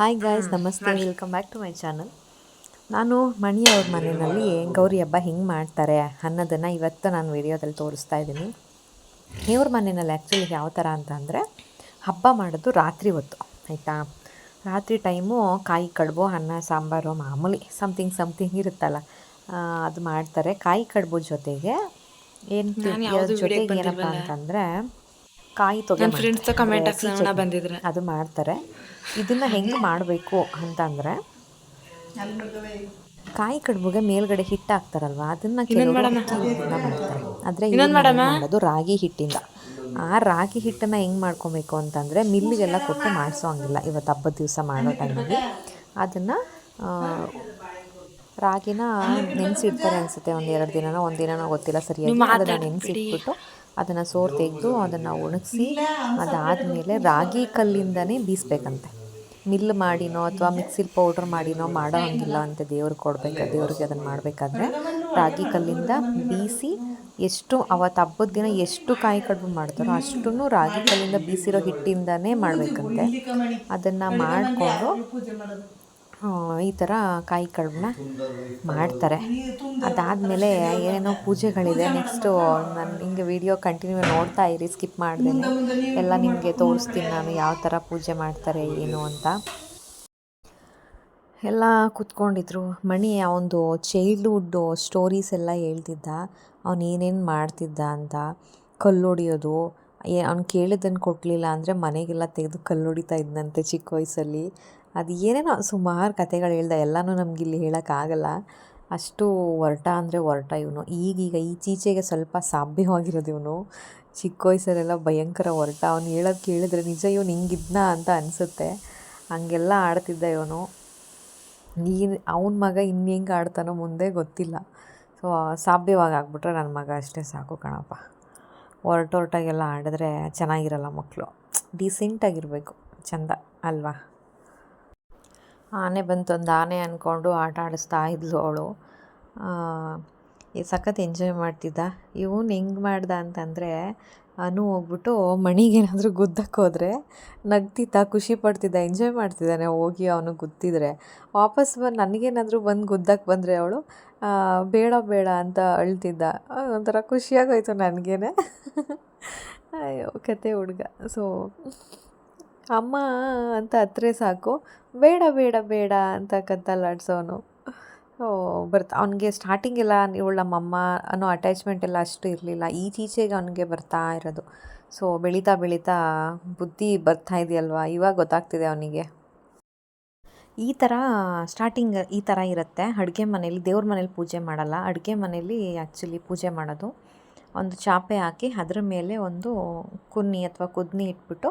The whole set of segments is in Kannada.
ಹಾಯ್ ಗಾಯ್ಸ್ ನಮಸ್ತೆ. Welcome back to my channel ನಾನು ಮಣಿ ಅವ್ರ ಮನೆಯಲ್ಲಿ ಗೌರಿ ಹಬ್ಬ ಹೆಂಗೆ ಮಾಡ್ತಾರೆ ಅನ್ನೋದನ್ನು ಇವತ್ತು ನಾನು ವಿಡಿಯೋದಲ್ಲಿ ತೋರಿಸ್ತಾ ಇದ್ದೀನಿ. ಇವ್ರ ಮನೆಯಲ್ಲಿ ಆ್ಯಕ್ಚುಲಿ ಯಾವ ಥರ ಅಂತ ಅಂದರೆ ಹಬ್ಬ ಮಾಡೋದು ರಾತ್ರಿ ಹೊತ್ತು ಆಯಿತಾ? ರಾತ್ರಿ ಟೈಮು ಕಾಯಿ ಕಡುಬು ಅನ್ನ ಸಾಂಬಾರು ಮಾಮೂಲಿ ಸಮಥಿಂಗ್ ಸಮ್ಥಿಂಗ್ ಇರುತ್ತಲ್ಲ. ಅದು ಮಾಡ್ತಾರೆ. ಕಾಯಿ ಕಡುಬು ಜೊತೆಗೆ ಏನು ಜೊತೆಗೆ ಏನಪ್ಪ ಅಂತಂದರೆ ಕಾಯಿ ತೊಗೊಂಡು ಅದು ಮಾಡ್ತಾರೆ. ಇದನ್ನ ಹೆಂಗೆ ಮಾಡಬೇಕು ಅಂತಂದರೆ ಕಾಯಿ ಕಡುಬುಗೆ ಮೇಲ್ಗಡೆ ಹಿಟ್ಟು ಹಾಕ್ತಾರಲ್ವ ಅದನ್ನ ಮಾಡ್ತಾರೆ. ಆದರೆ ಮಾಡೋದು ರಾಗಿ ಹಿಟ್ಟಿಂದ. ಆ ರಾಗಿ ಹಿಟ್ಟನ್ನ ಹೆಂಗೆ ಮಾಡ್ಕೊಬೇಕು ಅಂತಂದರೆ ಮಿಲ್ಲಿಗೆಲ್ಲ ಕೊಟ್ಟು ಮಾಡಿಸೋ ಹಂಗಿಲ್ಲ. ಇವತ್ತು ಹಬ್ಬದ ದಿವಸ ಮಾಡೋ ಟೈಮಲ್ಲಿ ಅದನ್ನು ರಾಗಿನ ನೆನೆಸಿಡ್ತಾರೆ ಅನಿಸುತ್ತೆ. ಒಂದು ಎರಡು ದಿನನೋ ಒಂದು ದಿನನೋ ಗೊತ್ತಿಲ್ಲ ಸರಿಯಾಗಿ. ಅದನ್ನು ನೆನೆಸಿಟ್ಬಿಟ್ಟು ಅದನ್ನು ಸೋರ್ ತೆಗೆದು ಅದನ್ನು ಒಣಗಿಸಿ ಅದಾದಮೇಲೆ ರಾಗಿ ಕಲ್ಲಿಂದನೇ ಬೀಸಬೇಕಂತೆ. ಮಿಲ್ ಮಾಡಿನೋ ಅಥವಾ ಮಿಕ್ಸಿಲಿ ಪೌಡ್ರ್ ಮಾಡಿನೋ ಮಾಡೋ ಹಂಗಿಲ್ಲ ಅಂತ ದೇವ್ರಿಗೆ ಕೊಡಬೇಕು ದೇವ್ರಿಗೆ ಅದನ್ನು ಮಾಡಬೇಕಾದ್ರೆ ರಾಗಿ ಕಲ್ಲಿಂದ ಬೀಸಿ ಎಷ್ಟು ಅವತ್ತು ಹಬ್ಬದ ದಿನ ಎಷ್ಟು ಕಾಯಿ ಕಡುಬು ಮಾಡ್ತಾರೋ ಅಷ್ಟನ್ನು ರಾಗಿ ಕಲ್ಲಿಂದ ಬೀಸಿರೋ ಹಿಟ್ಟಿಂದನೇ ಮಾಡಬೇಕಂತೆ. ಅದನ್ನು ಮಾಡಿಕೊಂಡು ಈ ಥರ ಕಾಯಿ ಕಡುಬನ್ನ ಮಾಡ್ತಾರೆ. ಅದಾದಮೇಲೆ ಏನೇನೋ ಪೂಜೆಗಳಿದೆ. ನೆಕ್ಸ್ಟು ನಾನು ಹಿಂಗೆ ವಿಡಿಯೋ ಕಂಟಿನ್ಯೂ ನೋಡ್ತಾ ಇರಿ ಸ್ಕಿಪ್ ಮಾಡ್ದೇನೆ. ಎಲ್ಲ ನಿಮಗೆ ತೋರಿಸ್ತೀನಿ ನಾನು ಯಾವ ಥರ ಪೂಜೆ ಮಾಡ್ತಾರೆ, ಏನು ಅಂತ. ಎಲ್ಲ ಕೂತ್ಕೊಂಡಿದ್ರು. ಮಣಿ ಅವನದು ಚೈಲ್ಡ್ಹುಡ್ ಸ್ಟೋರೀಸ್ ಎಲ್ಲ ಹೇಳ್ತಿದ್ದ. ಅವನು ಏನೇನು ಮಾಡ್ತಿದ್ದ ಅಂತ. ಕಲ್ಲು ಹೊಡಿಯೋದು ಏ, ಅವ್ನು ಕೇಳಿದ್ದನ್ನು ಕೊಡಲಿಲ್ಲ ಅಂದರೆ ಮನೆಗೆಲ್ಲ ತೆಗೆದು ಕಲ್ಲು ಹೊಡಿತಾ ಇದ್ದಂತೆ ಚಿಕ್ಕ ವಯಸ್ಸಲ್ಲಿ. ಅದು ಏನೇನೋ ಸುಮಾರು ಕತೆಗಳು ಹೇಳ್ದೆ, ಎಲ್ಲನೂ ನಮಗಿಲ್ಲಿ ಹೇಳೋಕ್ಕಾಗಲ್ಲ. ಅಷ್ಟು ಹೊರಟ ಅಂದರೆ ಒರಟ ಇವನು. ಈಗೀಗ ಈಚೀಚೆಗೆ ಸ್ವಲ್ಪ ಸಾಭ್ಯವಾಗಿರೋದು ಇವನು. ಚಿಕ್ಕ ವಯಸ್ಸಲ್ಲೆಲ್ಲ ಭಯಂಕರ ಹೊರಟ ಅವ್ನು ಹೇಳೋದು ಕೇಳಿದ್ರೆ ನಿಜ ಇವನು ಹಿಂಗಿದ್ನಾ ಅಂತ ಅನಿಸುತ್ತೆ. ಹಂಗೆಲ್ಲ ಆಡ್ತಿದ್ದ ಇವನು. ಈ ಅವನ ಮಗ ಇನ್ನು ಹೆಂಗೆ ಆಡ್ತಾನೋ ಮುಂದೆ ಗೊತ್ತಿಲ್ಲ. ಸೊ ಸಾಭ್ಯವಾಗಿ ಆಗ್ಬಿಟ್ರೆ ನನ್ನ ಮಗ ಅಷ್ಟೇ ಸಾಕು ಕಣಪ್ಪ. ಹೊರಟೊರಟಾಗೆಲ್ಲ ಆಡಿದ್ರೆ ಚೆನ್ನಾಗಿರಲ್ಲ ಮಕ್ಕಳು ಡೀಸೆಂಟಾಗಿರಬೇಕು ಚಂದ, ಅಲ್ವಾ? ಆನೆ ಬಂತು ಒಂದು ಆನೆ ಅಂದ್ಕೊಂಡು ಆಟ ಆಡಿಸ್ತಾ ಇದ್ಲು ಅವಳು. ಸಖತ್ ಎಂಜಾಯ್ ಮಾಡ್ತಿದ್ದ. ಇವನು ಹೆಂಗೆ ಮಾಡ್ದ ಅಂತಂದರೆ, ಅನು ಹೋಗ್ಬಿಟ್ಟು ಮಣಿಗೇನಾದರೂ ಗುದ್ದಕ್ಕೆ ಹೋದರೆ ನಗ್ತಿದ್ದ, ಖುಷಿ ಪಡ್ತಿದ್ದ ಎಂಜಾಯ್ ಮಾಡ್ತಿದ್ದಾನೆ. ಹೋಗಿ ಅವನು ಗುದ್ದಿದ್ರೆ. ವಾಪಸ್ ಬಂದು ನನಗೇನಾದರೂ ಬಂದು ಗುದ್ದಕ್ಕೆ ಬಂದರೆ ಅವಳು ಬೇಡ ಬೇಡ ಅಂತ ಅಳ್ತಿದ್ದ. ಒಂಥರ ಖುಷಿಯಾಗೋಯ್ತು ನನಗೇನೆ. ಅಯ್ಯೋ, ಕತೆ ಹುಡುಗ. ಸೊ ಅಮ್ಮ ಅಂತ ಹತ್ರೆ ಸಾಕು. ಬೇಡ ಬೇಡ ಬೇಡ ಅಂತ ಕತ್ತಲಾಡ್ಸೋನು ಬರ್ತಾ, ಅವನಿಗೆ ಸ್ಟಾರ್ಟಿಂಗೆಲ್ಲ ಇವಳು ನಮ್ಮಮ್ಮ ಅನ್ನೋ ಅಟ್ಯಾಚ್ಮೆಂಟ್ ಎಲ್ಲ ಅಷ್ಟು ಇರಲಿಲ್ಲ. ಈಚೀಚೆಗೆ ಅವನಿಗೆ ಬರ್ತಾ ಇರೋದು. ಸೊ ಬೆಳೀತಾ ಬೆಳೀತಾ ಬುದ್ಧಿ ಬರ್ತಾ ಇದೆಯಲ್ವಾ? ಇವಾಗ ಗೊತ್ತಾಗ್ತಿದೆ ಅವನಿಗೆ. ಈ ಥರ ಸ್ಟಾರ್ಟಿಂಗ್ ಈ ಥರ ಇರುತ್ತೆ. ಅಡುಗೆ ಮನೇಲಿ, ದೇವ್ರ ಮನೇಲಿ ಪೂಜೆ ಮಾಡಲ್ಲ. ಅಡುಗೆ ಮನೇಲಿ ಆ್ಯಕ್ಚುಲಿ ಪೂಜೆ ಮಾಡೋದು. ಒಂದು ಚಾಪೆ ಹಾಕಿ ಅದ್ರ ಮೇಲೆ ಒಂದು ಕುನ್ನಿ ಅಥವಾ ಕುದ್ನಿ ಇಟ್ಬಿಟ್ಟು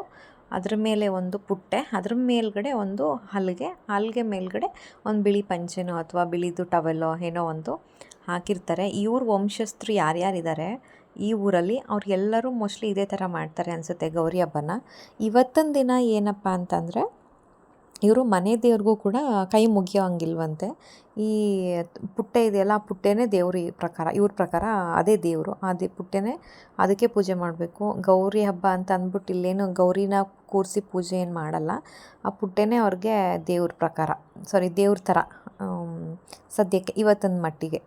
ಅದ್ರ ಮೇಲೆ ಒಂದು ಪುಟ್ಟೆ, ಅದ್ರ ಮೇಲ್ಗಡೆ ಒಂದು ಹಲ್ಗೆ ಹಲ್ಗೆ ಮೇಲ್ಗಡೆ ಒಂದು ಬಿಳಿ ಪಂಚೆನೋ ಅಥವಾ ಬಿಳಿದು ಟವೆಲ್ಲೋ ಏನೋ ಒಂದು ಹಾಕಿರ್ತಾರೆ. ಇವ್ರ ವಂಶಸ್ಥರು ಯಾರ್ಯಾರಿದ್ದಾರೆ ಈ ಊರಲ್ಲಿ ಅವ್ರೆಲ್ಲರೂ ಮೋಸ್ಟ್ಲಿ ಇದೇ ಥರ ಮಾಡ್ತಾರೆ ಅನಿಸುತ್ತೆ ಗೌರಿ ಹಬ್ಬನ. ಇವತ್ತಿನ ದಿನ ಏನಪ್ಪ ಅಂತಂದರೆ ಇವರು ಮನೆ ದೇವ್ರಿಗೂ ಕೂಡ ಕೈ ಮುಗಿಯೋಂಗಿಲ್ವಂತೆ. ಈ ಪುಟ್ಟೆ ಇದೆಯಲ್ಲ ಆ ಪುಟ್ಟೆನೇ ದೇವ್ರ ಪ್ರಕಾರ, ಇವ್ರ ಪ್ರಕಾರ ಅದೇ ದೇವರು. ಅದೇ ಪುಟ್ಟೆನೇ ಅದಕ್ಕೆ ಪೂಜೆ ಮಾಡಬೇಕು. ಗೌರಿ ಹಬ್ಬ ಅಂತ ಅಂದ್ಬಿಟ್ಟು ಇಲ್ಲೇನು ಗೌರಿನ ಕೂರಿಸಿ ಪೂಜೆ ಏನು ಮಾಡಲ್ಲ. ಆ ಪುಟ್ಟೆನೇ ಅವ್ರಿಗೆ ದೇವ್ರ ಪ್ರಕಾರ ಸಾರಿ ದೇವ್ರ ಥರ ಸದ್ಯಕ್ಕೆ ಇವತ್ತಿನ ಮಟ್ಟಿಗೆ.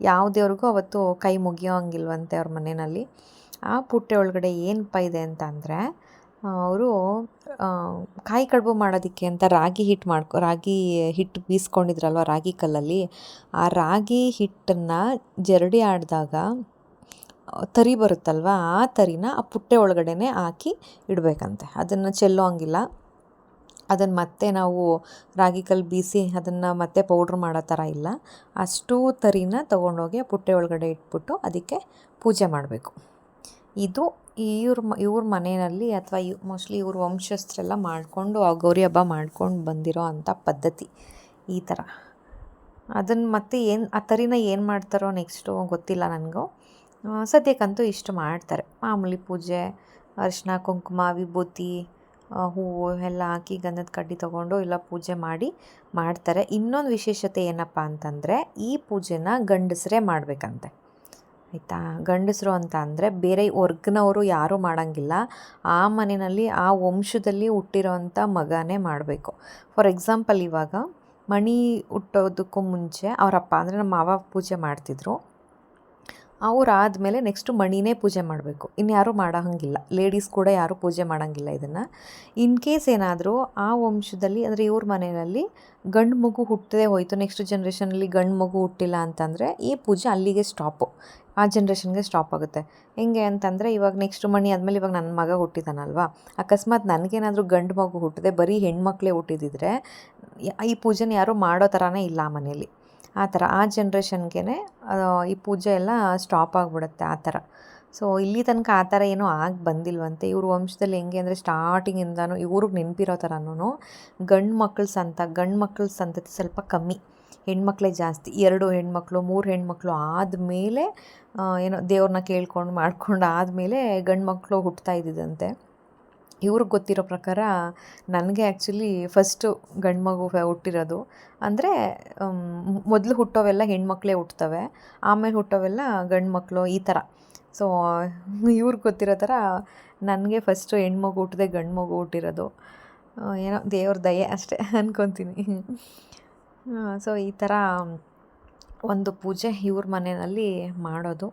ಯಾವ ದೇವ್ರಿಗೂ ಅವತ್ತು ಕೈ ಮುಗಿಯೋಂಗಿಲ್ವಂತೆ ಅವ್ರ ಮನೆಯಲ್ಲಿ. ಆ ಪುಟ್ಟೆ ಒಳಗಡೆ ಏನಪ್ಪ ಇದೆ ಅಂತ ಅಂದರೆ ಅವರು ಕಾಯಿ ಕಡುಬು ಮಾಡೋದಕ್ಕೆ ಅಂತ ರಾಗಿ ಹಿಟ್ಟು ಮಾಡ್ಕೊ, ರಾಗಿ ಹಿಟ್ಟು ಬೀಸ್ಕೊಂಡಿದ್ರಲ್ವ ರಾಗಿ ಕಲ್ಲಲ್ಲಿ, ಆ ರಾಗಿ ಹಿಟ್ಟನ್ನು ಜರಡಿ ಆಡಿದಾಗ ತರಿ ಬರುತ್ತಲ್ವ, ಆ ತರಿನ ಆ ಪುಟ್ಟೆ ಒಳಗಡೆನೆ ಹಾಕಿ ಇಡಬೇಕಂತೆ. ಅದನ್ನು ಚೆಲ್ಲೋ ಹಂಗಿಲ್ಲ. ಅದನ್ನು ಮತ್ತೆ ನಾವು ರಾಗಿ ಕಲ್ಲು ಬೀಸಿ ಅದನ್ನು ಮತ್ತೆ ಪೌಡ್ರ್ ಮಾಡೋ ಥರ ಇಲ್ಲ. ಅಷ್ಟು ತರಿನ ತೊಗೊಂಡೋಗಿ ಪುಟ್ಟೆ ಒಳಗಡೆ ಇಟ್ಬಿಟ್ಟು ಅದಕ್ಕೆ ಪೂಜೆ ಮಾಡಬೇಕು. ಇದು ಇವ್ರ ಇವ್ರ ಮನೆಯಲ್ಲಿ ಅಥವಾ ಇವ್, ಮೋಸ್ಟ್ಲಿ ಇವ್ರ ವಂಶಸ್ಥರೆಲ್ಲ ಮಾಡಿಕೊಂಡು, ಆ ಗೌರಿ ಹಬ್ಬ ಮಾಡ್ಕೊಂಡು ಬಂದಿರೋ ಅಂಥ ಪದ್ಧತಿ ಈ ಥರ. ಅದನ್ನು ಮತ್ತೆ ಏನು, ಆ ಥರಿನ ಏನು ಮಾಡ್ತಾರೋ ನೆಕ್ಸ್ಟು ಗೊತ್ತಿಲ್ಲ ನನಗೂ. ಸದ್ಯಕ್ಕಂತೂ ಇಷ್ಟು ಮಾಡ್ತಾರೆ. ಮಾಮೂಲಿ ಪೂಜೆ ಅರಿಶಿನ ಕುಂಕುಮ, ವಿಭೂತಿ ಹೂವು ಎಲ್ಲ ಹಾಕಿ ಗಂಧದ ಕಡ್ಡಿ ತೊಗೊಂಡು ಎಲ್ಲ ಪೂಜೆ ಮಾಡಿ ಮಾಡ್ತಾರೆ. ಇನ್ನೊಂದು ವಿಶೇಷತೆ ಏನಪ್ಪ ಅಂತಂದರೆ ಈ ಪೂಜೆನ ಗಂಡಸರೇ ಮಾಡಬೇಕಂತೆ. ಆಯಿತಾ? ಗಂಡಸರು ಅಂತ ಅಂದರೆ ಬೇರೆ ವರ್ಗನವರು ಯಾರೂ ಮಾಡೋಂಗಿಲ್ಲ. ಆ ಮನೆಯಲ್ಲಿ, ಆ ವಂಶದಲ್ಲಿ ಹುಟ್ಟಿರೋವಂಥ ಮಗನೇ ಮಾಡಬೇಕು. ಫಾರ್ ಎಕ್ಸಾಂಪಲ್ ಇವಾಗ ಮಣಿ ಹುಟ್ಟೋದಕ್ಕೂ ಮುಂಚೆ ಅವರಪ್ಪ ಅಂದರೆ ನಮ್ಮ ಮಾವ ಪೂಜೆ ಮಾಡ್ತಿದ್ರು. ಅವ್ರು ಆದಮೇಲೆ ನೆಕ್ಸ್ಟು ಮಣಿನೇ ಪೂಜೆ ಮಾಡಬೇಕು. ಇನ್ಯಾರೂ ಮಾಡೋ ಹಾಗಿಲ್ಲ ಲೇಡೀಸ್ ಕೂಡ ಯಾರೂ ಪೂಜೆ ಮಾಡೋಂಗಿಲ್ಲ ಇದನ್ನು. ಇನ್ ಕೇಸ್ ಏನಾದರೂ ಆ ವಂಶದಲ್ಲಿ, ಅಂದರೆ ಇವ್ರ ಮನೆಯಲ್ಲಿ ಗಂಡು ಮಗು ಹುಟ್ಟದೇ ಹೋಯಿತು ನೆಕ್ಸ್ಟ್ ಜನ್ರೇಷನಲ್ಲಿ ಗಂಡು ಮಗು ಹುಟ್ಟಿಲ್ಲ ಅಂತಂದರೆ ಈ ಪೂಜೆ ಅಲ್ಲಿಗೆ ಸ್ಟಾಪು ಆ ಜನ್ರೇಷನ್ಗೆ ಸ್ಟಾಪ್ ಆಗುತ್ತೆ. ಹೆಂಗೆ ಅಂತಂದರೆ ಇವಾಗ ನೆಕ್ಸ್ಟ್ ಮಣಿ ಆದಮೇಲೆ ಇವಾಗ ನನ್ನ ಮಗ ಹುಟ್ಟಿದಾನಲ್ವಾ? ಅಕಸ್ಮಾತ್ ನನಗೇನಾದರೂ ಗಂಡು ಮಗು ಹುಟ್ಟಿದೆ ಬರೀ ಹೆಣ್ಮಕ್ಳೇ ಹುಟ್ಟಿದಿದ್ರೆ, ಈ ಪೂಜೆನ ಯಾರೂ ಮಾಡೋ ಥರನೇ ಇಲ್ಲ ಮನೇಲಿ ಆ ಥರ ಆ ಜನ್ರೇಷನ್ಗೆ ಈ ಪೂಜೆ ಎಲ್ಲ ಸ್ಟಾಪ್ ಆಗಿಬಿಡುತ್ತೆ ಆ ಥರ. ಸೊ ಇಲ್ಲಿ ತನಕ ಆ ಥರ ಏನೂ ಆಗಿ ಬಂದಿಲ್ವಂತೆ. ಇವ್ರ ವಂಶದಲ್ಲಿ ಹೆಂಗೆ ಅಂದರೆ ಸ್ಟಾರ್ಟಿಂಗಿಂದನೂ ಇವ್ರಿಗೆ ನೆನಪಿರೋ ಥರನೂ ಗಂಡು ಮಕ್ಳ ಸಂತ, ಗಂಡು ಮಕ್ಳ ಸಂತತಿ ಸ್ವಲ್ಪ ಕಮ್ಮಿ. ಹೆಣ್ಮಕ್ಳೇ ಜಾಸ್ತಿ. ಎರಡು ಹೆಣ್ಮಕ್ಳು, ಮೂರು ಹೆಣ್ಮಕ್ಳು ಆದಮೇಲೆ ಏನೋ ದೇವ್ರನ್ನ ಕೇಳ್ಕೊಂಡು, ಮಾಡ್ಕೊಂಡು ಆದಮೇಲೆ ಗಂಡು ಮಕ್ಕಳು ಹುಟ್ತಾ ಇದ್ದಿದ್ದಂತೆ ಇವ್ರಿಗೆ ಗೊತ್ತಿರೋ ಪ್ರಕಾರ ನನಗೆ ಆ್ಯಕ್ಚುಲಿ ಫಸ್ಟು ಗಂಡು ಮಗು ಹುಟ್ಟಿರೋದು. ಅಂದರೆ ಮೊದಲು ಹುಟ್ಟೋವೆಲ್ಲ ಹೆಣ್ಮಕ್ಳೇ ಹುಟ್ತವೆ. ಆಮೇಲೆ ಹುಟ್ಟೋವೆಲ್ಲ ಗಂಡು ಮಕ್ಕಳು ಈ ಥರ. ಸೊ ಇವ್ರಿಗೆ ಗೊತ್ತಿರೋ ಥರ ನನಗೆ ಫಸ್ಟು ಹೆಣ್ಮಗು ಹುಟ್ಟದೆ ಗಂಡು ಮಗು ಹುಟ್ಟಿರೋದು. ಏನೋ ದೇವ್ರ ದಯೆ ಅಷ್ಟೇ ಅಂದ್ಕೊತೀನಿ ಸೊ ಈ ಥರ ಒಂದು ಪೂಜೆ ಇವ್ರ ಮನೆಯಲ್ಲಿ ಮಾಡೋದು.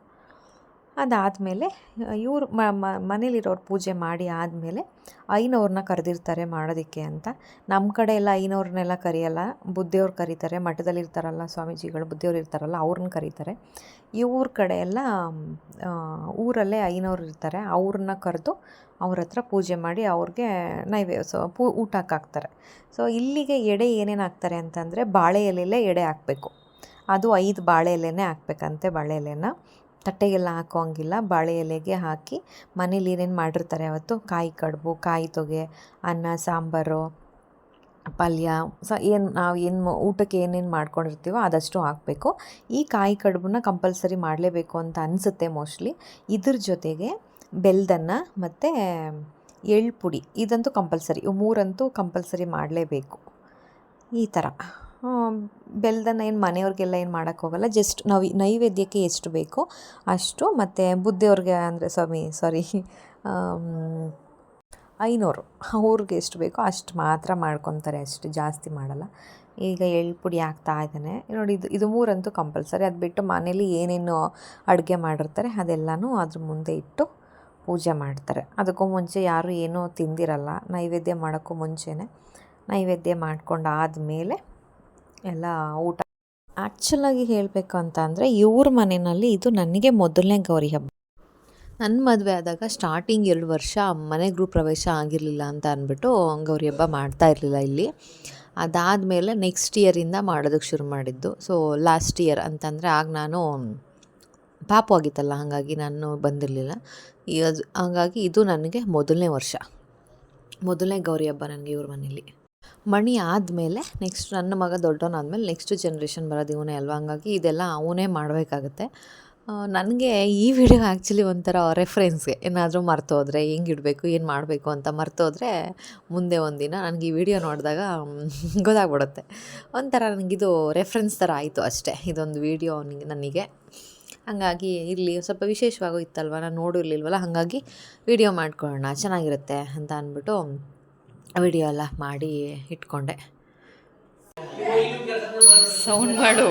ಅದಾದಮೇಲೆ, ಇವರು ಮನೇಲಿರೋರು ಪೂಜೆ ಮಾಡಿ ಆದಮೇಲೆ ಐನವ್ರನ್ನ ಕರೆದಿರ್ತಾರೆ ಮಾಡೋದಕ್ಕೆ ಅಂತ. ನಮ್ಮ ಕಡೆ ಎಲ್ಲ ಐನವ್ರನ್ನೆಲ್ಲ ಕರೆಯಲ್ಲ. ಬುದ್ಧಿಯವ್ರು ಕರೀತಾರೆ. ಮಠದಲ್ಲಿ ಇರ್ತಾರಲ್ಲ ಸ್ವಾಮೀಜಿಗಳು, ಬುದ್ಧಿಯವ್ರು ಇರ್ತಾರಲ್ಲ, ಅವ್ರನ್ನ ಕರೀತಾರೆ. ಇವ್ರ ಕಡೆ ಎಲ್ಲ ಊರಲ್ಲೇ ಐನವ್ರು ಇರ್ತಾರೆ. ಅವ್ರನ್ನ ಕರೆದು ಅವ್ರ ಹತ್ರ ಪೂಜೆ ಮಾಡಿ ಅವ್ರಿಗೆ ನೈವೇ ಸೊ, ಪೂ, ಊಟಕ್ಕೆ ಹಾಕ್ತಾರೆ. ಸೊ, ಇಲ್ಲಿಗೆ ಎಡೆ ಏನೇನು ಹಾಕ್ತಾರೆ ಅಂತಂದರೆ, ಬಾಳೆ ಎಲೆಯಲ್ಲೇ ಎಡೆ ಹಾಕಬೇಕು. ಅದು ಐದು ಬಾಳೆ ಎಲೆನೇ ಹಾಕ್ಬೇಕಂತೆ ಬಾಳೆ ಎಲೆನ. ತಟ್ಟೆಗೆಲ್ಲ ಹಾಕೋಂಗಿಲ್ಲ ಬಾಳೆ ಎಲೆಗೆ ಹಾಕಿ ಮನೇಲಿ ಏನೇನು ಮಾಡಿರ್ತಾರೆ ಅವತ್ತು? ಕಾಯಿ ಕಡುಬು, ಕಾಯಿ ತೊಗೆ, ಅನ್ನ, ಸಾಂಬಾರು, ಪಲ್ಯ, ಸ ಏನು ನಾವು ಏನು ಊಟಕ್ಕೆ ಏನೇನು ಮಾಡ್ಕೊಂಡಿರ್ತೀವೋ ಅದಷ್ಟು ಹಾಕಬೇಕು. ಈ ಕಾಯಿ ಕಡುಬನ್ನ ಕಂಪಲ್ಸರಿ ಮಾಡಲೇಬೇಕು ಅಂತ ಅನಿಸುತ್ತೆ ಮೋಸ್ಟ್ಲಿ. ಇದ್ರ ಜೊತೆಗೆ ಬೆಲ್ದನ್ನು ಮತ್ತು ಎಳ್ಳು ಪುಡಿ ಇದಂತೂ ಕಂಪಲ್ಸರಿ. ಇವು ಮೂರಂತೂ ಕಂಪಲ್ಸರಿ ಮಾಡಲೇಬೇಕು. ಈ ಥರ ಬೆಲ್ಲದನ್ನ ಏನು ಮನೆಯವ್ರಿಗೆಲ್ಲ ಏನು ಮಾಡೋಕ್ಕೋಗಲ್ಲ ಜಸ್ಟ್ ನಾವು ನೈವೇದ್ಯಕ್ಕೆ ಎಷ್ಟು ಬೇಕೋ ಅಷ್ಟು, ಮತ್ತು ಬುದ್ಧಿಯವ್ರಿಗೆ ಅಂದರೆ ಸ್ವಾಮಿ ಸಾರಿ ಐನೂರು, ಅವ್ರಿಗೆ ಎಷ್ಟು ಬೇಕೋ ಅಷ್ಟು ಮಾತ್ರ ಮಾಡ್ಕೊತಾರೆ, ಅಷ್ಟು ಜಾಸ್ತಿ ಮಾಡಲ್ಲ. ಈಗ ಎಳ್ಳು ಪುಡಿ ಆಗ್ತಾ ಇದ್ದಾನೆ. ನೋಡಿ, ಇದು ಇದು ಮೂರಂತೂ ಕಂಪಲ್ಸರಿ ಅದು ಬಿಟ್ಟು ಮನೇಲಿ ಏನೇನು ಅಡುಗೆ ಮಾಡಿರ್ತಾರೆ, ಅದೆಲ್ಲನೂ ಅದ್ರ ಮುಂದೆ ಇಟ್ಟು ಪೂಜೆ ಮಾಡ್ತಾರೆ. ಅದಕ್ಕೂ ಮುಂಚೆ ಯಾರೂ ಏನೂ ತಿಂದಿರಲ್ಲ, ನೈವೇದ್ಯ ಮಾಡೋಕ್ಕೂ ಮುಂಚೆನೇ. ನೈವೇದ್ಯ ಮಾಡ್ಕೊಂಡು ಆದಮೇಲೆ ಎಲ್ಲ ಊಟ. ಆ್ಯಕ್ಚುಲಾಗಿ ಹೇಳಬೇಕು ಅಂತ ಅಂದರೆ ಇವ್ರ ಮನೆಯಲ್ಲಿ ಇದು ನನಗೆ ಮೊದಲನೇ ಗೌರಿ ಹಬ್ಬ. ನನ್ನ ಮದುವೆ ಆದಾಗ ಸ್ಟಾರ್ಟಿಂಗ್ ಎರಡು ವರ್ಷ ಮನೆ ಗೃಹ ಪ್ರವೇಶ ಆಗಿರಲಿಲ್ಲ ಅಂತ ಅಂದ್ಬಿಟ್ಟು ಗೌರಿ ಹಬ್ಬ ಮಾಡ್ತಾ ಇರಲಿಲ್ಲ ಇಲ್ಲಿ. ಅದಾದಮೇಲೆ ನೆಕ್ಸ್ಟ್ ಇಯರಿಂದ ಮಾಡೋದಕ್ಕೆ ಶುರು ಮಾಡಿದ್ದು. ಸೊ ಲಾಸ್ಟ್ ಇಯರ್ ಅಂತಂದರೆ ಆಗ ನಾನು ಪಾಪು ಆಗಿತ್ತಲ್ಲ, ಹಾಗಾಗಿ ನಾನು ಬಂದಿರಲಿಲ್ಲ. ಹಾಗಾಗಿ ಇದು ನನಗೆ ಮೊದಲನೇ ವರ್ಷ. ಮೊದಲನೇ ಗೌರಿ ಹಬ್ಬ ನನಗೆ ಇವ್ರ ಮನೇಲಿ ಮಣಿ ಆದಮೇಲೆ ನೆಕ್ಸ್ಟ್ ನನ್ನ ಮಗ ದೊಡ್ಡವನಾದ್ಮೇಲೆ ನೆಕ್ಸ್ಟ್ ಜನ್ರೇಷನ್ ಬರೋದು ಇವನೇ ಅಲ್ವಾ? ಹಂಗಾಗಿ ಇದೆಲ್ಲ ಅವನೇ ಮಾಡಬೇಕಾಗತ್ತೆ. ನನಗೆ ಈ ವಿಡಿಯೋ ಆ್ಯಕ್ಚುಲಿ ಒಂಥರ ರೆಫ್ರೆನ್ಸ್ಗೆ ಏನಾದರೂ ಮರ್ತೋದ್ರೆ ಹೆಂಗೆ ಇಡಬೇಕು, ಏನು ಮಾಡಬೇಕು ಅಂತ ಮರ್ತೋದ್ರೆ ಮುಂದೆ ಒಂದಿನ ನನಗೆ ಈ ವಿಡಿಯೋ ನೋಡಿದಾಗ ಗೊತ್ತಾಗ್ಬಿಡುತ್ತೆ. ಒಂಥರ ನನಗಿದು ರೆಫ್ರೆನ್ಸ್ ಥರ ಆಯಿತು ಅಷ್ಟೇ ಇದೊಂದು ವಿಡಿಯೋ ನನಗೆ. ಹಾಗಾಗಿ ಇಲ್ಲಿ ಸ್ವಲ್ಪ ವಿಶೇಷವಾಗೂ ಇತ್ತಲ್ವ? ನಾನು ನೋಡಿರ್ಲಿಲ್ವಲ್ಲ? ಹಾಗಾಗಿ ವಿಡಿಯೋ ಮಾಡ್ಕೊಳ್ಳೋಣ. ಚೆನ್ನಾಗಿರುತ್ತೆ ಅಂತ ಅಂದ್ಬಿಟ್ಟು ವಿಡಿಯೋ ಎಲ್ಲ ಮಾಡಿ ಇಟ್ಕೊಂಡೆ. ಸೌಂಡ್ ಮಾಡು.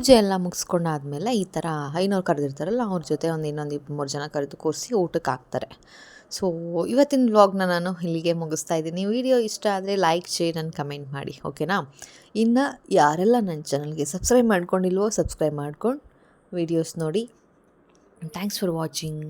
ಪೂಜೆ ಎಲ್ಲ ಮುಗಿಸ್ಕೊಂಡಾದ್ಮೇಲೆ ಈ ಥರ ಐನೋರು ಕರೆದಿರ್ತಾರಲ್ಲ, ಅವ್ರ ಜೊತೆ ಒಂದು ಇನ್ನೊಂದು ಇಬ್ಬರು ಮೂರು ಜನ ಕರೆದು ಕೂರಿಸಿ ಊಟಕ್ಕೆ ಹಾಕ್ತಾರೆ. ಸೊ ಇವತ್ತಿನ ವ್ಲಾಗ್ನ ನಾನು ಇಲ್ಲಿಗೆ ಮುಗಿಸ್ತಾ ಇದ್ದೀನಿ. ವಿಡಿಯೋ ಇಷ್ಟ ಆದರೆ ಲೈಕ್ ಶೇರ್ ನನ್ನ ಕಮೆಂಟ್ ಮಾಡಿ ಓಕೆನಾ ಇನ್ನು ಯಾರೆಲ್ಲ ನನ್ನ ಚಾನಲ್ಗೆ ಸಬ್ಸ್ಕ್ರೈಬ್ ಮಾಡ್ಕೊಂಡಿಲ್ವೋ ಸಬ್ಸ್ಕ್ರೈಬ್ ಮಾಡ್ಕೊಂಡು ವೀಡಿಯೋಸ್ ನೋಡಿ. Thanks for watching